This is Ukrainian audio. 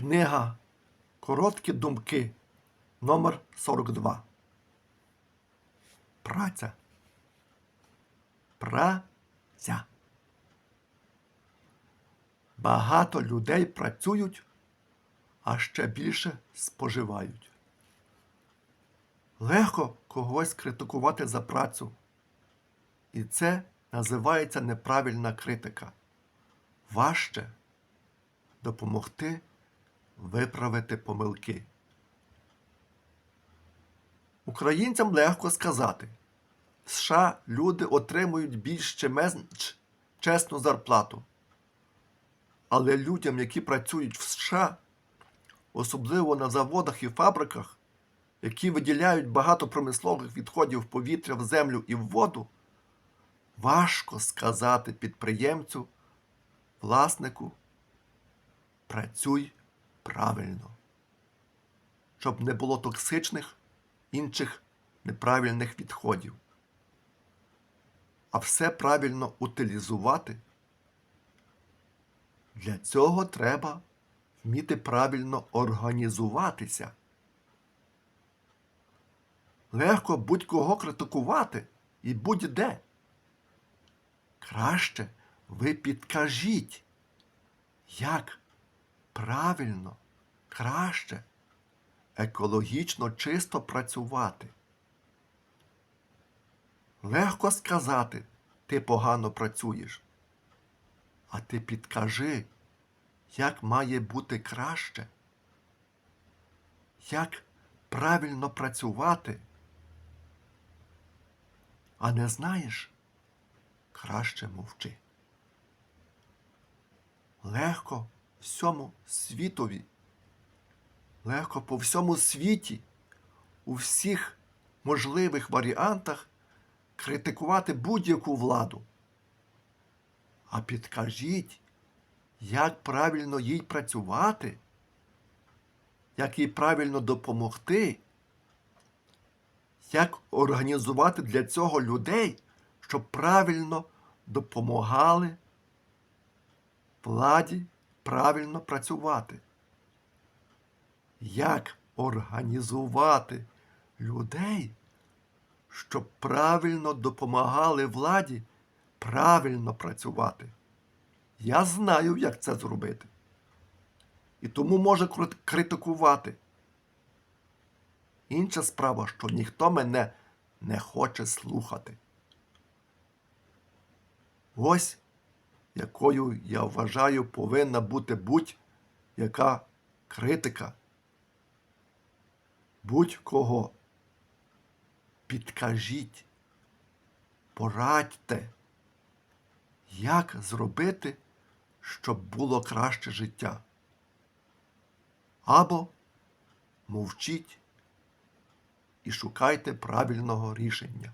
Книга Короткі думки номер 42 Праця. Праця. Багато людей працюють, а ще більше споживають. Легко когось критикувати за працю. І це називається неправильна критика. Важче допомогти виправити помилки. Українцям легко сказати, США люди отримують більш чи менш чесну зарплату. Але людям, які працюють в США, особливо на заводах і фабриках, які виділяють багато промислових відходів повітря, в землю і в воду, важко сказати підприємцю, власнику, працюй правильно, щоб не було токсичних інших неправильних відходів. А все правильно утилізувати. Для цього треба вміти правильно організуватися. Легко будь-кого критикувати і будь-де. Краще ви підкажіть, як правильно, краще, екологічно чисто працювати. Легко сказати, ти погано працюєш. А ти підкажи, як має бути краще, як правильно працювати. А не знаєш, краще мовчи. Легко всьому світові, легко по всьому світі, у всіх можливих варіантах критикувати будь-яку владу. А підкажіть, як правильно їй працювати, як їй правильно допомогти, як організувати для цього людей, щоб правильно допомагали владі правильно працювати. Як організувати людей, щоб правильно допомагали владі правильно працювати? Я знаю, як це зробити. І тому може критикувати. Інша справа, що ніхто мене не хоче слухати. Ось якою я вважаю повинна бути будь-яка критика. Будь-кого. Підкажіть, порадьте, як зробити, щоб було краще життя. Або мовчіть і шукайте правильного рішення.